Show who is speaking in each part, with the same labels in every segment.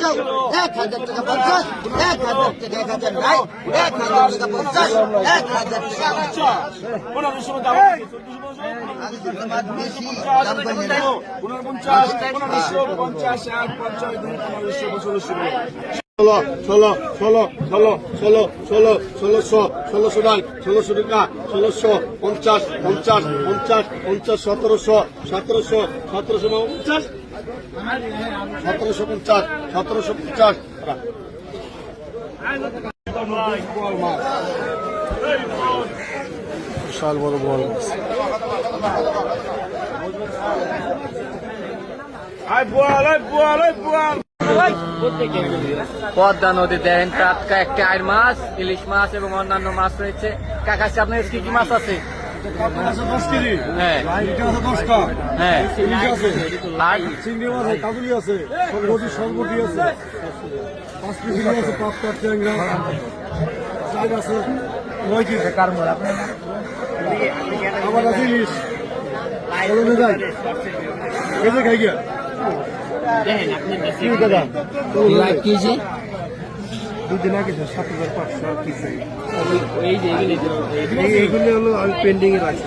Speaker 1: পঞ্চাশ এক হাজার টাকা পঞ্চাশ এক হাজার টাকা এক হাজার নাই এক হাজার টাকা পঞ্চাশ এক হাজার টাকা
Speaker 2: ষোলো ষোলো ষোলো ষোলো ষোলো ষোলো ষোলোশো ষোলোশো নয় ষোলোশো টাকা ষোলোশো পঞ্চাশ পঞ্চাশ পঞ্চাশ পঞ্চাশ সতেরোশো সতেরোশো সতেরোশো পঞ্চাশ সতেরোশো পঞ্চাশ সতেরোশো পঞ্চাশ বিশাল বড়
Speaker 3: পদ্মা নদী দেখেন, টাটকা একটা আয়ের মাছ, ইলিশ মাছ এবং অন্যান্য মাছ রয়েছে। কাকাশি আপনার কি কি মাছ আছে? হ্যাঁ। হ্যাঁ।
Speaker 2: আমার আছে ইলিশ। যাই। খাই গিয়া। কি দাদা
Speaker 3: কেজি
Speaker 2: দুদিন আগে সাত হাজার পাঁচশো
Speaker 3: যে
Speaker 2: এইগুলো হলো আমি পেন্ডিং এ রাখছি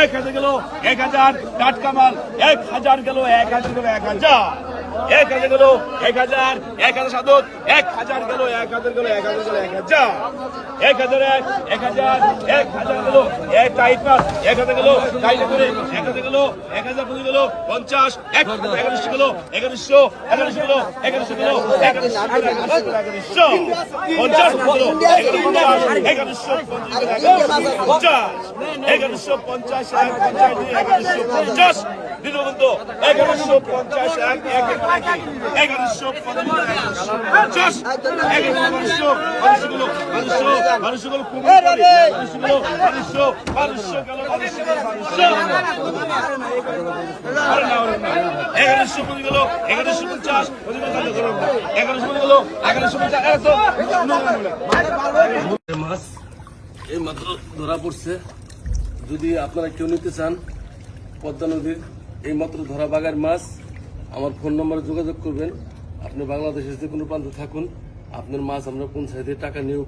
Speaker 4: এক হাজার গেল এক হাজার টাটকা মাল এক হাজার গেল এক হাজার গেল এক হাজার এক হাজার গেল এক হাজার এক হাজার সাদত এক হাজার গেল এক হাজার গেল এক হাজার গেল এক হাজার এক হাজার এক এক হাজার এক হাজার গেল এক টাইট মাছ এক হাজার গেল টাইট করে এক হাজার গেল এক হাজার পঁচিশ গেল পঞ্চাশ এক এগারোশো গেল এগারোশো এগারোশো গেল এগারোশো গেল এগারোশো পঞ্চাশ গেল এগারোশো পঞ্চাশ এগারোশো পঞ্চাশ এক পঞ্চাশ দুই পঞ্চাশ দ্বিতীয় বন্ধু এগারোশো পঞ্চাশ এগারোশো পঞ্চাশ এগারোশো মানুষশো গুলো মানুষশো মানুষশো গুলো কুমির মানুষশো গুলো মানুষশো মানুষশো গেল মানুষশো মানুষশো এগারোশো
Speaker 5: এই মাত্র ধরা পড়ছে যদি আপনারা কেউ নিতে চান পদ্মা নদীর এই মাত্র ধরা বাগার মাছ, আমার ফোন নম্বরে যোগাযোগ করবেন। আপনি বাংলাদেশের যে কোনো প্রান্তে থাকুন। আপনার মাছ আমরা পঞ্চায়েতে টাকা নিয়োগ